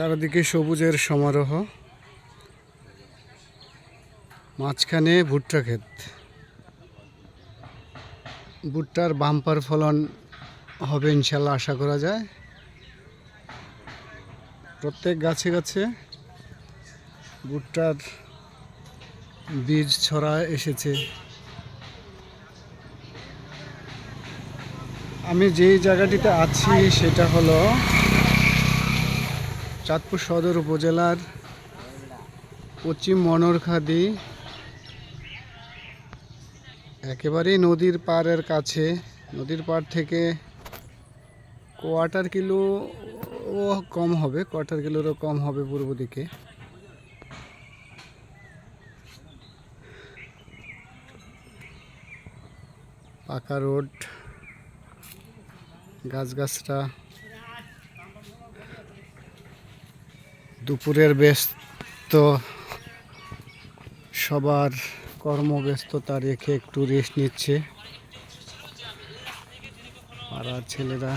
চারিদিকে সবুজের সমারোহ। মাঝখানে ভুট্টা ক্ষেত। ভুট্টার বাম্পার ফলন হবে ইনশাল্লাহ আশা করা যায়। প্রত্যেক গাছে গাছে ভুট্টার বীজ ছড়া এসেছে। আমি যেই জায়গাটিতে আছি সেটা হলো চাঁদপুর সদর উপজেলার পশ্চিম মনোরখাদি, একেবারেই নদীর পাড়ের কাছে। নদীর পাড় থেকে কোয়ার্টার কিলো ও কম হবে, কোয়ার্টার কিলোরও কম হবে পূর্ব দিকে। পাকা রোড গাছগাছরা দুপুরের ব্যস্ত সবার কর্মব্যস্ততা রেখে একটু রেস্ট নিচ্ছে। পাড়ার ছেলেরা